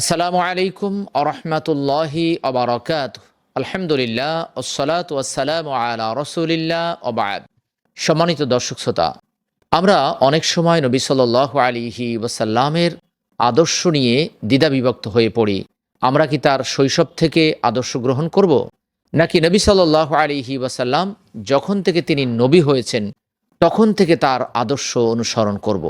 আসসালামু আলাইকুম আরহামতুল্লাহি আবরকাত আলহামদুলিল্লাহ ওসলাত ওয়াসালাম আলা রসুলিল্লাহ ওবাদ সম্মানিত দর্শক শ্রোতা, আমরা অনেক সময় নবী সাল্লাহ আলিহি ওসাল্লামের আদর্শ নিয়ে দ্বিধা বিভক্ত হয়ে পড়ি। আমরা কি তার শৈশব থেকে আদর্শ গ্রহণ করব? নাকি নবী সাল্লাহ আলিহি ওয়াসাল্লাম যখন থেকে তিনি নবী হয়েছেন, তখন থেকে তার আদর্শ অনুসরণ করব।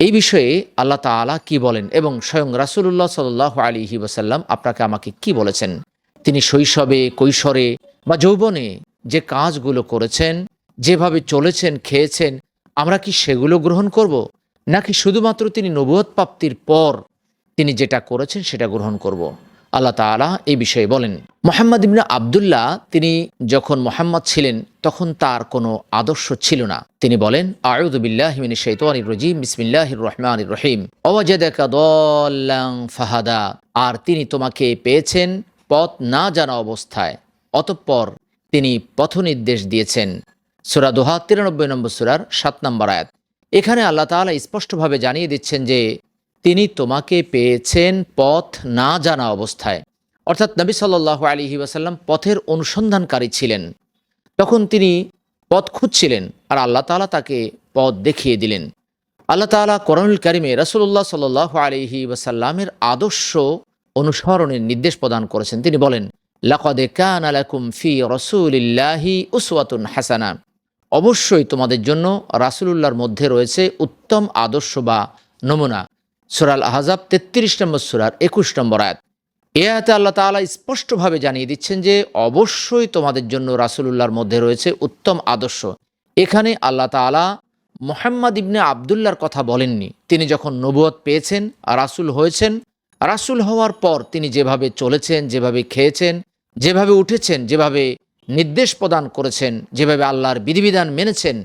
এই বিষয়ে আল্লাহ তালা কি বলেন এবং স্বয়ং রাসুল্লাহ সাল আলিহি ওসাল্লাম আপনাকে আমাকে কি বলেছেন? তিনি শৈশবে, কৈশোরে বা যৌবনে যে কাজগুলো করেছেন, যেভাবে চলেছেন, খেয়েছেন, আমরা কি সেগুলো গ্রহণ করব? নাকি শুধুমাত্র তিনি নবুয়ত প্রাপ্তির পর তিনি যেটা করেছেন সেটা গ্রহণ করব? আল্লাহ তাআলা এই বিষয়ে বলেন, মোহাম্মদ ইবনে আবদুল্লাহ তিনি যখন মোহাম্মদ ছিলেন, তখন তার কোনো আদর্শ ছিল না। তিনি বলেন রজিম রহিম ফাহাদা। আর তিনি তোমাকে পেয়েছেন পথ না জানা অবস্থায়। অতঃপর তিনি পথ নির্দেশ দিয়েছেন। সুরা দোহা তিরানব্বই নম্বর সুরার সাত নম্বর আয়াত। এখানে আল্লাহ তাআলা স্পষ্টভাবে জানিয়ে দিচ্ছেন যে তিনি তোমাকে পেয়েছেন পথ না জানা অবস্থায়। অর্থাৎ নবী সাল্লাহ আলী ওয়াসাল্লাম পথের অনুসন্ধানকারী ছিলেন। তখন তিনি পথ খুঁজছিলেন আর আল্লাহ তালা তাকে পথ দেখিয়ে দিলেন। আল্লাহ তালা করণুল কারিমে রসুল্লাহ সাল্লাহ আলিহি ওয়াসাল্লামের আদর্শ অনুসরণের নির্দেশ প্রদান করেছেন। তিনি বলেন, লাকদে কান আলাকুম ফি রসুলিল্লাহি উসওয়াতুন হাসানা। অবশ্যই তোমাদের জন্য রাসুলুল্লাহর মধ্যে রয়েছে উত্তম আদর্শ বা নমুনা। সুরাল আহজাব তেত্রিশ নম্বর সুরার একুশ নম্বর আয়াত। এ আয়াতে আল্লাহ তালা স্পষ্টভাবে জানিয়ে দিচ্ছেন যে, অবশ্যই তোমাদের জন্য রাসুলুল্লাহর মধ্যে রয়েছে উত্তম আদর্শ। এখানে আল্লাহ তালা মোহাম্মদ ইবনে আবদুল্লার কথা বলেননি। তিনি যখন নবুয়ত পেয়েছেন, রাসুল হয়েছেন, রাসুল হওয়ার পর তিনি যেভাবে চলেছেন, যেভাবে খেয়েছেন, যেভাবে উঠেছেন, যেভাবে নির্দেশ প্রদান করেছেন, যেভাবে আল্লাহর বিধিবিধান মেনেছেন,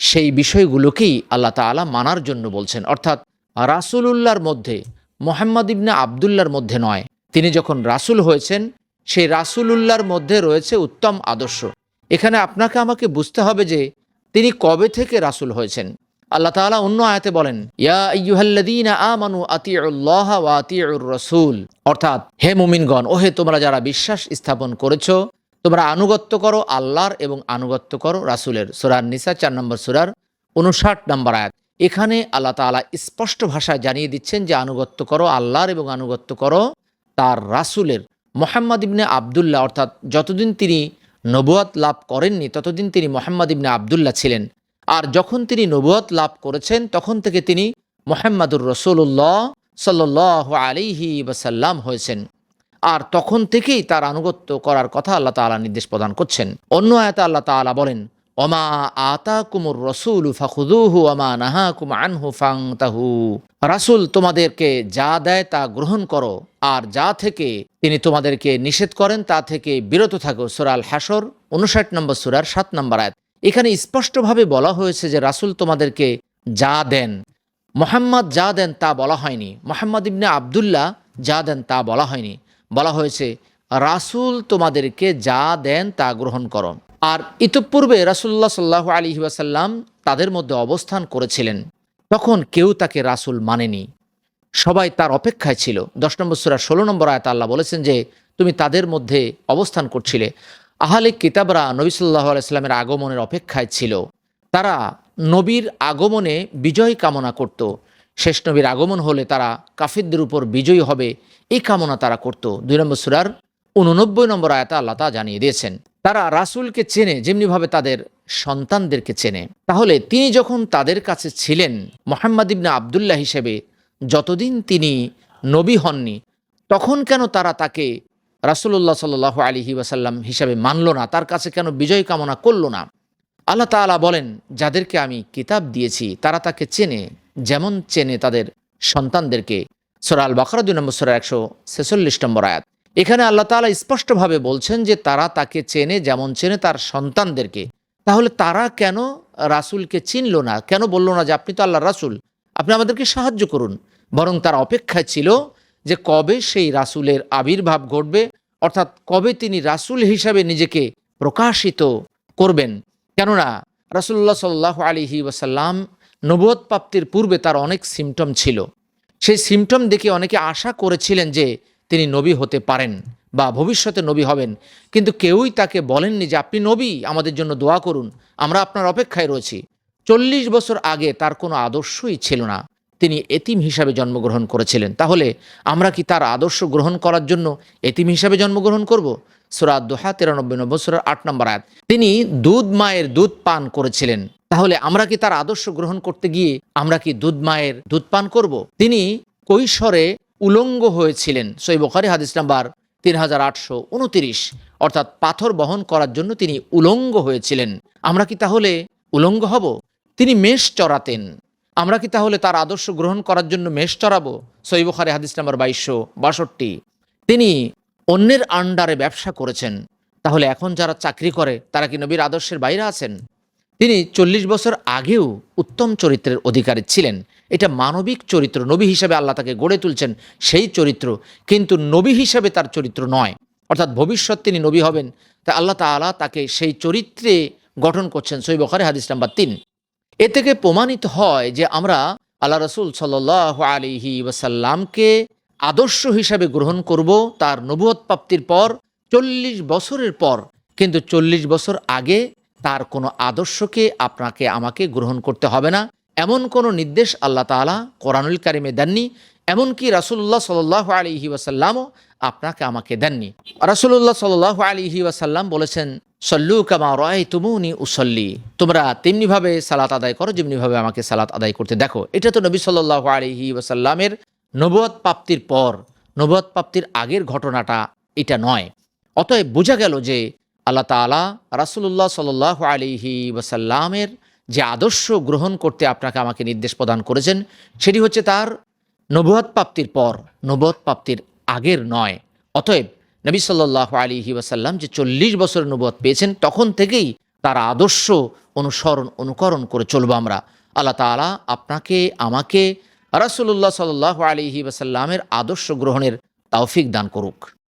সেই বিষয়গুলোকেই আল্লাহ তালা মানার জন্য বলছেন। অর্থাৎ রাসুলুল্লাহর মধ্যে, মোহাম্মদ ইবনে আবদুল্লার মধ্যে নয়। তিনি যখন রাসুল হয়েছেন, সেই রাসুলুল্লাহর মধ্যে রয়েছে উত্তম আদর্শ। এখানে আপনাকে আমাকে বুঝতে হবে যে, তিনি কবে থেকে রাসুল হয়েছেন। আল্লাহ তাআলা অন্য আয়াতে বলেন, ইয়া আমানু আতিউল্লাহ ওয়া অর্থাৎ, হে মুমিনগণ ও হে তোমরা যারা বিশ্বাস স্থাপন করেছ, তোমরা আনুগত্য করো আল্লাহর এবং আনুগত্য করো রাসুলের। সুরার নিসা চার নম্বর সুরার উনষাট নম্বর আয়াত। এখানে আল্লাহ তালা স্পষ্ট ভাষায় জানিয়ে দিচ্ছেন যে আনুগত্য করো আল্লাহর এবং আনুগত্য করো তার রাসুলের। মোহাম্মদ ইবনে আবদুল্লাহ অর্থাৎ যতদিন তিনি নবুয়াত লাভ করেননি, ততদিন তিনি মোহাম্মদ ইবনে আবদুল্লাহ ছিলেন। আর যখন তিনি নবুয়াত লাভ করেছেন, তখন থেকে তিনি মোহাম্মদুর রসুল্লাহ সাল্লাহ আলিহি ওসাল্লাম হয়েছেন। আর তখন থেকেই তার আনুগত্য করার কথা আল্লাহ তালা নির্দেশ প্রদান করছেন। অন্য আয়তা আল্লাহ তালা বলেন ওমা আতা কুমুর রসুল ফাখুদুহু ওমা নাহা কুম আনহু ফাংতাহু রাসুল তোমাদেরকে যা দেয় তা গ্রহণ করো, আর যা থেকে তিনি তোমাদেরকে নিষেধ করেন তা থেকে বিরত থাকো। সুরাল হাসর উনষাট নম্বর সুরার সাত নম্বর আয়াত। এখানে স্পষ্টভাবে বলা হয়েছে যে রাসুল তোমাদেরকে যা দেন, মোহাম্মদ যা দেন তা বলা হয়নি, মোহাম্মদ ইবনে আবদুল্লাহ যা দেন তা বলা হয়নি। বলা হয়েছে, রাসুল তোমাদেরকে যা দেন তা গ্রহণ করো। আর ইতপূর্বে রাসুল্লাহ সাল্লাহ আলী ওয়াসাল্লাম তাদের মধ্যে অবস্থান করেছিলেন। তখন কেউ তাকে রাসুল মানেনি। সবাই তার অপেক্ষায় ছিল। দশ নম্বর সুরা ষোলো নম্বর আয়াত আল্লাহ বলেছেন যে, তুমি তাদের মধ্যে অবস্থান করছিলে। আহলে কিতাবরা নবী সাল্লাহ আলাইস্লামের আগমনের অপেক্ষায় ছিল। তারা নবীর আগমনে বিজয় কামনা করত। শেষ নবীর আগমন হলে তারা কাফিরদের উপর বিজয়ী হবে। এই কামনা তারা করত। দুই নম্বর সুরার উননব্বই নম্বর আয়াতা আল্লাহ তা জানিয়ে দিয়েছেন। তারা রাসুলকে চেনে, যেমনিভাবে তাদের সন্তানদেরকে চেনে। তাহলে তিনি যখন তাদের কাছে ছিলেন, মোহাম্মদ ইবনা আবদুল্লাহ হিসেবে যতদিন তিনি নবী হননি, তখন কেন তারা তাকে রাসুল্লাহ সাল আলিহি ওয়াসাল্লাম হিসাবে মানল না, তার কাছে কেন বিজয় কামনা করল না? আল্লাহ তালা বলেন, যাদেরকে আমি কিতাব দিয়েছি, তারা তাকে চেনে, যেমন চেনে তাদের সন্তানদেরকে। সোরাল দুই নম্বর, সোরা একশো ছেচল্লিশ নম্বর আয়াত। এখানে আল্লাহ তালা স্পষ্টভাবে বলছেন যে তারা তাকে চেনে, যেমন চেনে তার সন্তানদেরকে। তাহলে তারা কেন রাসুলকে চিনল না? কেন বলল না যে আপনি তো আল্লাহ রাসুল? আপনি আমাদেরকে সাহায্য করুন। বরং তার অপেক্ষায় ছিল যে কবে সেই রাসুলের আবির্ভাব ঘটবে, অর্থাৎ কবে তিনি রাসুল হিসাবে নিজেকে প্রকাশিত করবেন। কেননা রাসুল্লাহ সাল্লাহ আলিহি ওয়াসাল্লাম নবুয়ত প্রাপ্তির পূর্বে তার অনেক সিমটম ছিল। সেই সিমটম দেখে অনেকে আশা করেছিলেন যে তিনি নবী হতে পারেন বা ভবিষ্যতে নবী হবেন। কিন্তু কেউই তাকে বলেননি যে, আপনি নবী, আমাদের জন্য দোয়া করুন, আমরা আপনার অপেক্ষায় রয়েছি। চল্লিশ বছর আগে তার কোনো আদর্শই ছিল না। তিনি এতিম হিসাবে জন্মগ্রহণ করেছিলেন। তাহলে আমরা কি তার আদর্শ গ্রহণ করার জন্য এতিম হিসাবে জন্মগ্রহণ করব? সুরাত দোহা তিরানব্বই নম্বর সুরার আট নম্বর আয়াত। তিনি দুধ মায়ের দুধ পান করেছিলেন। তাহলে আমরা কি তার আদর্শ গ্রহণ করতে গিয়ে আমরা কি দুধ মায়ের দুধ পান করব? তিনি কৈশোরে উলঙ্গ হয়েছিলেন। সই বখারি, হাদিস নাম্বার তিন হাজার আটশো উনতিরিশ। অর্থাৎ পাথর বহন করার জন্য তিনি উলঙ্গ হয়েছিলেন। আমরা কি তাহলে উলঙ্গ হব? তিনি মেষ চড়াতেন। আমরা কি তাহলে তার আদর্শ গ্রহণ করার জন্য মেষ চড়াবো? সই বখারি, হাদিস নাম্বার বাইশশো বাষট্টি। তিনি অন্যের আন্ডারে ব্যবসা করেছেন। তাহলে এখন যারা চাকরি করে, তারা কি নবীর আদর্শের বাইরে আছেন? তিনি চল্লিশ বছর আগেও উত্তম চরিত্রের অধিকারী ছিলেন। এটা মানবিক চরিত্র, নবী হিসাবে আল্লাহ তাকে গড়ে তুলছেন সেই চরিত্র, কিন্তু নবী হিসাবে তার চরিত্র নয়। অর্থাৎ ভবিষ্যৎ তিনি নবী হবেন, তা আল্লাহ তাআলা তাকে সেই চরিত্রে গঠন করছেন সই বখারে, হাদিস নাম্বার তিন। এ থেকে প্রমাণিত হয় যে আমরা আল্লাহ রসুল সাল আলিহি ওয়াসাল্লামকে আদর্শ হিসাবে গ্রহণ করব তার নবুয়ত প্রাপ্তির পর, চল্লিশ বছরের পর। কিন্তু চল্লিশ বছর আগে তার কোনো আদর্শকে আপনাকে আমাকে গ্রহণ করতে হবে না। এমন কোনো নির্দেশ আল্লাহ তাআলা কোরআনুল কারিমে দেননি। এমনকি রাসুল্লাহ সাল আলিহি ওয়াসাল্লামও আপনাকে আমাকে দেননি। রাসুল্লাহ সাল আলিহি ওয়াসাল্লাম বলেছেন, সল্লু কামা রয় তুমুনি উসল্লি। তোমরা তেমনিভাবে সালাত আদায় করো, যেমনিভাবে আমাকে সালাত আদায় করতে দেখো। এটা তো নবী সাল্লাহ আলিহি ওয়াসাল্লামের নবুয়ত প্রাপ্তির পর নবুয়ত প্রাপ্তির আগের ঘটনাটা এটা নয়। অতএব বোঝা গেল যে আল্লাহ তালা রাসুল্লাহ সাল আলিহি ওয়াসাল্লামের যে আদর্শ গ্রহণ করতে আপনাকে আমাকে নির্দেশ প্রদান করেছেন, সেটি হচ্ছে তার নবুয়ত প্রাপ্তির পর, নবুয়ত প্রাপ্তির আগের নয়। অতএব নবী সাল্লাহ আলিহি ওয়াসাল্লাম যে চল্লিশ বছর নবুয়ত পেয়েছেন, তখন থেকেই তার আদর্শ অনুসরণ, অনুকরণ করে চলবো আমরা। আল্লাহ তালা আপনাকে, আমাকে রাসুল্লাহ সাল্লাহ আলিহি ওয়াসাল্লামের আদর্শ গ্রহণের তৌফিক দান করুক।